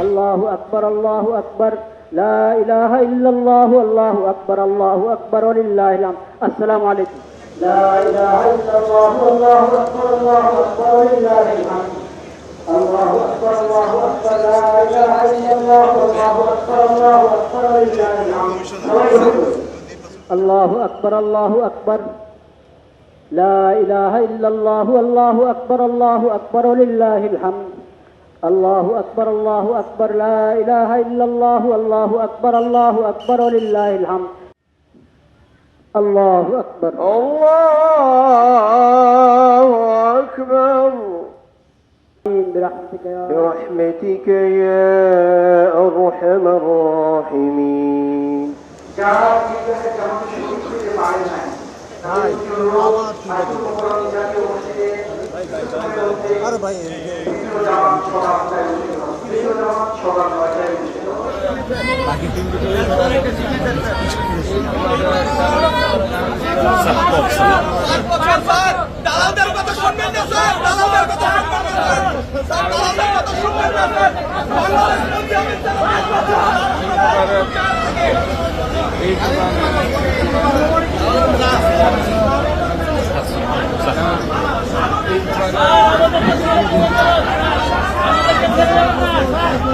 الله أكبر الله أكبر لا إله إلا الله الله أكبر الله أكبر ولله الحمد السلام عليكم لا إله إلا الله الله أكبر الله أكبر ولله الحمد الله أكبر الله أكبر لا إله إلا الله الله أكبر الله أكبر ولله الحمد الله أكبر الله أكبر لا إله إلا الله الله أكبر الله أكبر ولله الحمد. الله أكبر الله أكبر لا إله إلا الله الله أكبر الله أكبر ولله الحمد. الله أكبر. الله أكبر. برحمتك يا رب. برحمتك يا أرحم الراحمين. দালালদের কথা শুনবেন না স্যার দালালদের কথা শুনবেন না স্যার Thank you.